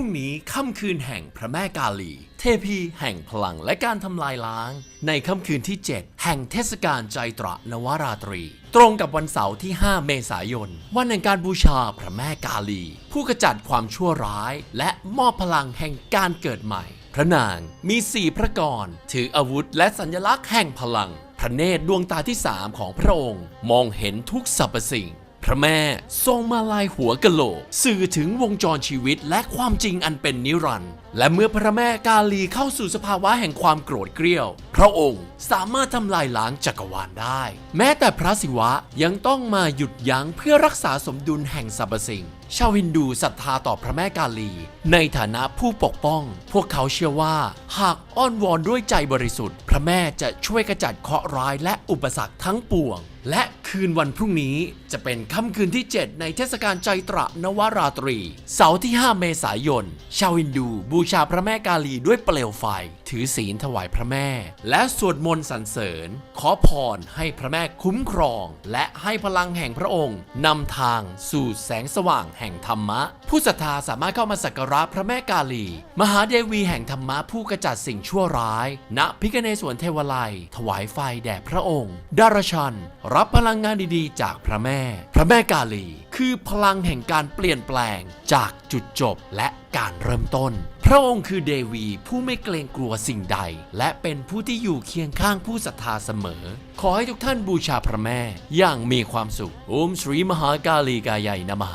รุ่งนี้ค่ำคืนแห่งพระแม่กาลี เทพีแห่งพลังและการทำลายล้าง ในค่ำคืนที่ 7 แห่งเทศกาลใจตระนวราตรี ตรงกับวันเสาร์ที่ 5 เมษายน วันแห่งการบูชาพระแม่กาลี ผู้กจัดความชั่วร้าย และมอบพลังแห่งการเกิดใหม่ พระนางมีสี่พระกรถืออาวุธและสัญลักษณ์แห่งพลัง พระเนตรดวงตาที่สามของพระองค์ มองเห็นทุกสรรพสิ่ง พระแม่ทรงมาลายหัวกะโหลก สื่อถึงวงจรชีวิตและความจริงอันเป็นนิรันดร์และเมื่อพระแม่กาลีเข้าสู่สภาวะแห่งความโกรธเกรี้ยว พระองค์สามารถทำลายล้างจักรวาลได้ แม้แต่พระศิวะยังต้องมาหยุดยั้งเพื่อรักษาสมดุลแห่งสรรพสิ่ง ชาวฮินดูศรัทธาต่อพระแม่กาลี ในฐานะผู้ปกป้อง พวกเขาเชื่อว่า หากอ้อนวอนด้วยใจบริสุทธิ์ พระแม่จะช่วยกระจัดเคราะห์ร้ายและอุปสรรคทั้งปวง และ คืนวันพรุ่งนี้จะเป็นค่ำคืนที่ 7 ในเทศกาลใจตระนวราตรี เสาร์ที่ 5 เมษายน ชาวฮินดูบูชาพระแม่กาลีด้วยเปลวไฟ ถือศีลถวายพระแม่ และสวดมนต์สรรเสริญ ขอพรให้พระแม่คุ้มครอง และให้พลังแห่งพระองค์นำทางสู่แสงสว่างแห่งธรรมะ ผู้ศรัทธาสามารถเข้ามาสักการะพระแม่กาลี มหาเดวีแห่งธรรมะผู้กระจัดสิ่งชั่วร้าย ณพิกเนศวรเทวไลถวายไฟแด่พระองค์ ดารชัน รับพลังงานดีๆ จากพระแม่ พระแม่กาลี คือพลังแห่งการเปลี่ยนแปลงจากจุดจบและการเริ่มต้น พระองค์คือเดวีผู้ไม่เกรงกลัวสิ่งใด และเป็นผู้ที่อยู่เคียงข้างผู้ศรัทธาเสมอ ขอให้ทุกท่านบูชาพระแม่ อย่างมีความสุข โอมสรีมหากาลีกายายนมห